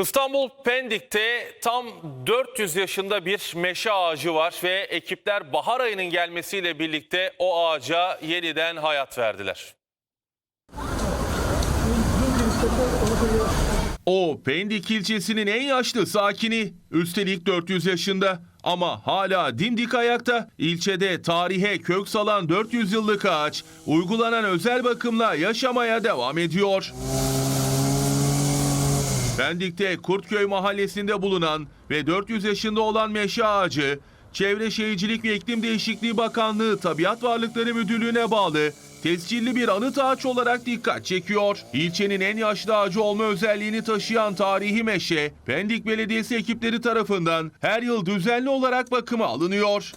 İstanbul Pendik'te tam 400 yaşında bir meşe ağacı var ve ekipler bahar ayının gelmesiyle birlikte o ağaca yeniden hayat verdiler. O Pendik ilçesinin en yaşlı sakini. Üstelik 400 yaşında ama hala dimdik ayakta. İlçede tarihe kök salan 400 yıllık ağaç uygulanan özel bakımla yaşamaya devam ediyor. Pendik'te Kurtköy mahallesinde bulunan ve 400 yaşında olan meşe ağacı, Çevre Şehircilik ve İklim Değişikliği Bakanlığı Tabiat Varlıkları Müdürlüğü'ne bağlı tescilli bir anıt ağaç olarak dikkat çekiyor. İlçenin en yaşlı ağacı olma özelliğini taşıyan tarihi meşe, Pendik Belediyesi ekipleri tarafından her yıl düzenli olarak bakıma alınıyor.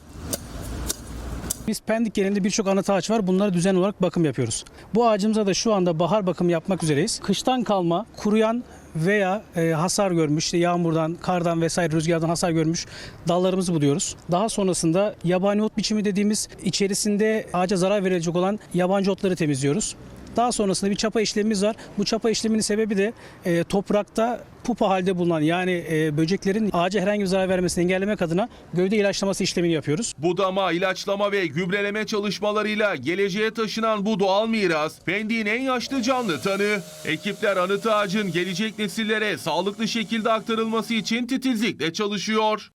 Biz Pendik genelinde birçok anıt ağaç var. Bunlara düzenli olarak bakım yapıyoruz. Bu ağacımıza da şu anda bahar bakımı yapmak üzereyiz. Kıştan kalma, kuruyan veya e, hasar görmüş, işte yağmurdan, kardan vesaire rüzgardan hasar görmüş dallarımızı buluyoruz. Daha sonrasında yabani ot biçimi dediğimiz içerisinde ağaca zarar verecek olan yabancı otları temizliyoruz. Daha sonrasında bir çapa işlemimiz var. Bu çapa işleminin sebebi de e, toprakta pupa halde bulunan yani e, böceklerin ağaca herhangi bir zarar vermesini engellemek adına gövde ilaçlaması işlemini yapıyoruz. Budama, ilaçlama ve gübreleme çalışmalarıyla geleceğe taşınan bu doğal miras Pendik'in en yaşlı canlı tanığı. Ekipler anıt ağacın gelecek nesillere sağlıklı şekilde aktarılması için titizlikle çalışıyor.